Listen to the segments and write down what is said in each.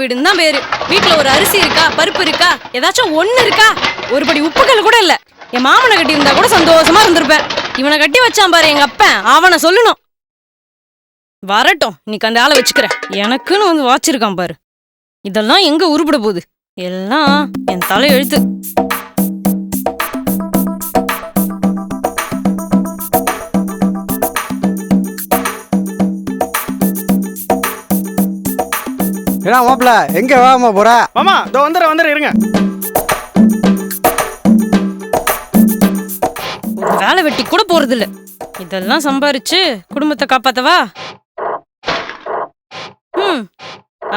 வீடுன்னு தான் பேரு. வீட்டுல ஒரு அரிசி இருக்கா பருப்பு இருக்கா ஏதாச்சும் ஒண்ணு இருக்கா? ஒரு படி உப்புக்கல் கூட இல்ல. என் மாமனை கட்டி இருந்தா கூட சந்தோஷமா இருந்திருப்பேன் இவனை கட்டி வச்சான் பாரு எங்க அப்பன் அவனை சொல்லணும். வரட்டும் நீ அந்த ஆளை வச்சுக்கிற. எனக்குன்னு வந்து வாச்சிருக்கான் பாரு. இதெல்லாம் எங்க உருப்பிட போகுது? எல்லாம் என் தலை ஏடா மாப்பிள எங்க வாமா போற? மாமா இதோ வந்துடுற வந்துடுற இருங்க. ஒரு வேலை வெட்டி கூட போறது இல்ல இதெல்லாம் சம்பாரிச்சு குடும்பத்தை காப்பாத்தவா? ம்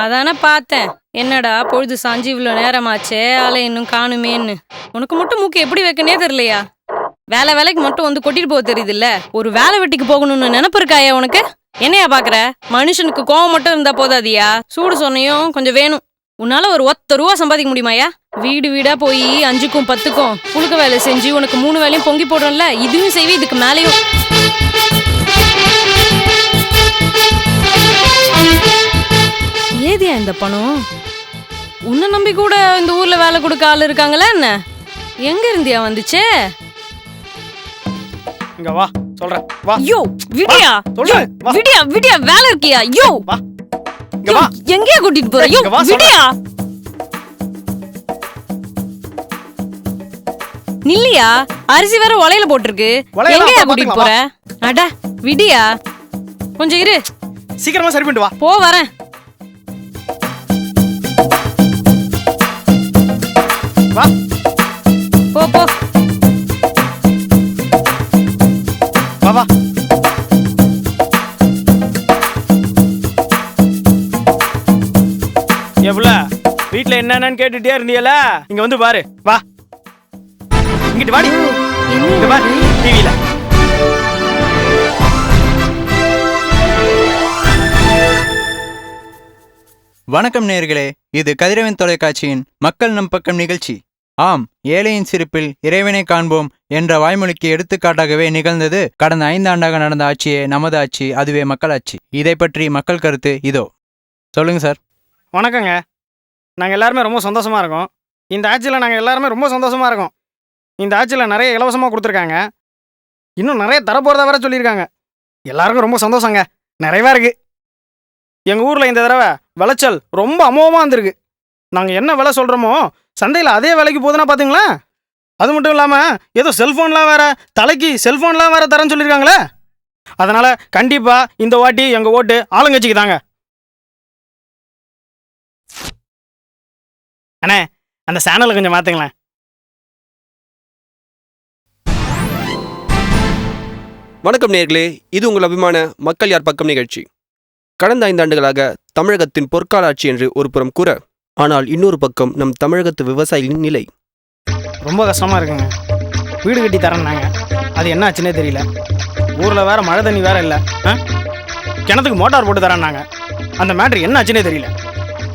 அதானே பார்த்தேன். என்னடா பொழுது சாஞ்சி இவ்வளோ நேரமாச்சே ஆளை இன்னும் காணுமேன்னு. உனக்கு மட்டும் மூக்கு எப்படி வைக்கனே தெரியலையா? வேலை வேலைக்கு மட்டும் வந்து கொட்டிட்டு போக தெரியுதுல்ல? ஒரு வேலை வெட்டிக்கு போகணும்னு நினப்பு இருக்காயா உனக்கு? என்னையா பாக்குற? மனுஷனுக்கு கோவம் மட்டும் இருந்தா போதாதியா? சூடு சொன்னையும் கொஞ்சம் வேணும். உன்னால ஒரு ஒத்த ரூபா சம்பாதிக்க முடியுமாயா வீடு வீடா போய் அஞ்சுக்கும் பத்துக்கும் புழுக்க வேலை செஞ்சு உனக்கு மூணு வேலையும் பொங்கி போடுறோம்ல இதுவும் செய்வி இதுக்கு மேலேயும். ஏதியா இந்த பணம்? உன்னை நம்பி கூட இந்த ஊர்ல வேலை கொடுக்க ஆள் இருக்காங்களா என்ன? எங்க இருந்தியா வந்துச்சே? இங்க வா. சொல்றேன். வா. யோ விடியா. சொல்றேன். வா. விடியா விடியா வேலை இருக்கியா? யோ. வா. இங்க வா. எங்கேயா கூட்டிட்டு போற? யோ இங்க வா சொல்றேன். விடியா. நில்லியா? அரிசி வேற உலையில போட்டிருக்கு. எங்கேயா கூட்டிட்டு போற? அட விடியா. கொஞ்சம் இரு. சீக்கிரமா சரி பண்ணிட்டு வா. போ வரேன். வா. எவ்வளோ? வீட்ல என்னென்னு கேட்டுட்டே இருந்தியல இங்க வந்து பாரு. வா. இங்கிட்டு வாடி. இங்க பாரு. டிவியில வணக்கம் நேர்களே. இது கதிரவன் தொலைக்காட்சியின் மக்கள் நம் பக்கம் நிகழ்ச்சி. ஆம் ஏழையின் சிரிப்பில் இறைவனை காண்போம் என்ற வாய்மொழிக்கு எடுத்துக்காட்டாகவே நிகழ்ந்தது கடந்த ஐந்தாண்டாக நடந்த ஆட்சியே நமது ஆட்சி அதுவே மக்களாட்சி. இதை பற்றி மக்கள் கருத்து இதோ. சொல்லுங்க சார். வணக்கங்க. நாங்கள் எல்லாருமே ரொம்ப சந்தோஷமாக இருக்கோம். இந்த ஆட்சியில் நாங்கள் எல்லாருமே ரொம்ப சந்தோஷமாக இருக்கோம். இந்த ஆட்சியில் நிறைய இலவசமாக கொடுத்துருக்காங்க. இன்னும் நிறைய தரப்போகிறதா வேற சொல்லியிருக்காங்க. எல்லாருக்கும் ரொம்ப சந்தோஷங்க. நிறைவாக இருக்குது எங்கள் ஊரில் இந்த தடவை விளைச்சல் ரொம்ப அமோகமாக வந்திருக்கு நாங்கள் என்ன விலை சொல்கிறோமோ சந்தையில் அதே விலைக்கு போகுதுன்னா பார்த்தீங்களா அது மட்டும் இல்லாமல் ஏதோ செல்ஃபோன்லாம் வேற தலைக்கு செல்ஃபோன்லாம் வேற தரேன்னு சொல்லியிருக்காங்களே. அதனால் கண்டிப்பாக இந்த வாட்டி எங்கள் ஓட்டு ஆளுங்கட்சிக்கு தாங்க. அண்ணே அந்த சேனலை கொஞ்சம் மாத்துங்களேன். வணக்கம் நேர்களே இது உங்கள் அபிமான மக்கள் யார் பக்கம் நிகழ்ச்சி. கடந்த ஐந்தாண்டுகளாக தமிழகத்தின் பொற்கால ஆட்சி என்று ஒரு புறம் கூற ஆனால் இன்னொரு பக்கம் நம் தமிழகத்து விவசாயிகளின் நிலை. ரொம்ப கஷ்டமா இருக்குங்க. வீடு கட்டி தரேன்னாங்க. அது என்ன ஆச்சுன்னே தெரியல. ஊரில் வேற மழை தண்ணி வேற இல்லை. ஆ? கிணத்துக்கு மோட்டார் போட்டு தரேன்னாங்க. அந்த மேட்ரு என்ன ஆச்சுன்னே தெரியல.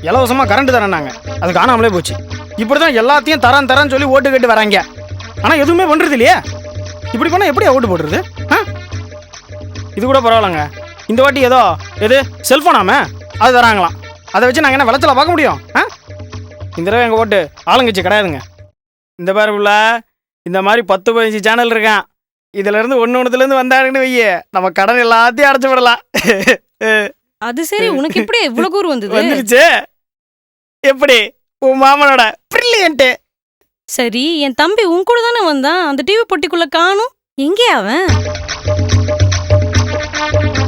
இலவசமாக கரண்ட் தரேன்னாங்க. அது காணாமலே போச்சு. இப்படி தான் எல்லாத்தையும் தரேன் தரேன்னு சொல்லி ஓட்டு கட்டி வராங்க. ஆனால் எதுவுமே பண்ணுறது இல்லையே? இப்படி பண்ணால் எப்படி ஓட்டு போடுறது? ஆ? இது கூட பரவாயில்லைங்க. இந்த வாட்டி ஏதோ எது செல்ஃபோனாமே அது தராங்களாம். அதை வச்சு நாங்கள் என்ன விளைச்சல பார்க்க முடியும்? ஆ? இந்த தடவை எங்கள் ஓட்டு ஆளுங்கட்சி கிடையாதுங்க. இந்த பாரு புள்ள இந்த மாதிரி பத்து பதினஞ்சு சேனல் இருக்கான். இதுல இருந்து ஒன்று ஒன்றுலேருந்து வந்தாருன்னு வையே. நம்ம கடன் எல்லாத்தையும் அடைச்சு விடலாம். அது சரி உனக்கு எப்படி இவ்வளவு கூறு வந்தது? வந்துருச்சு. எப்படி? உன் மாமனோட பிரில்லியன்ட்டு சரி என் தம்பி உன் கூட தானே வந்தான். அந்த டிவி பொட்டிக்குள்ள காணும். எங்கே அவன்?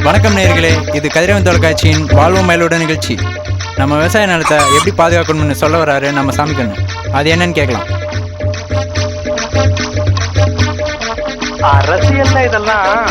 வணக்கம் நேர்களே இது கதிரவன் தொலைக்காட்சியின் வாழ்வோம் மயிலோட நிகழ்ச்சி. நம்ம விவசாய நிலத்தை எப்படி பாதுகாக்கணும்னு சொல்ல வராரு நம்ம சாமி கண்ணு. அது என்னன்னு கேட்கலாம். அரசியல்ல இதெல்லாம்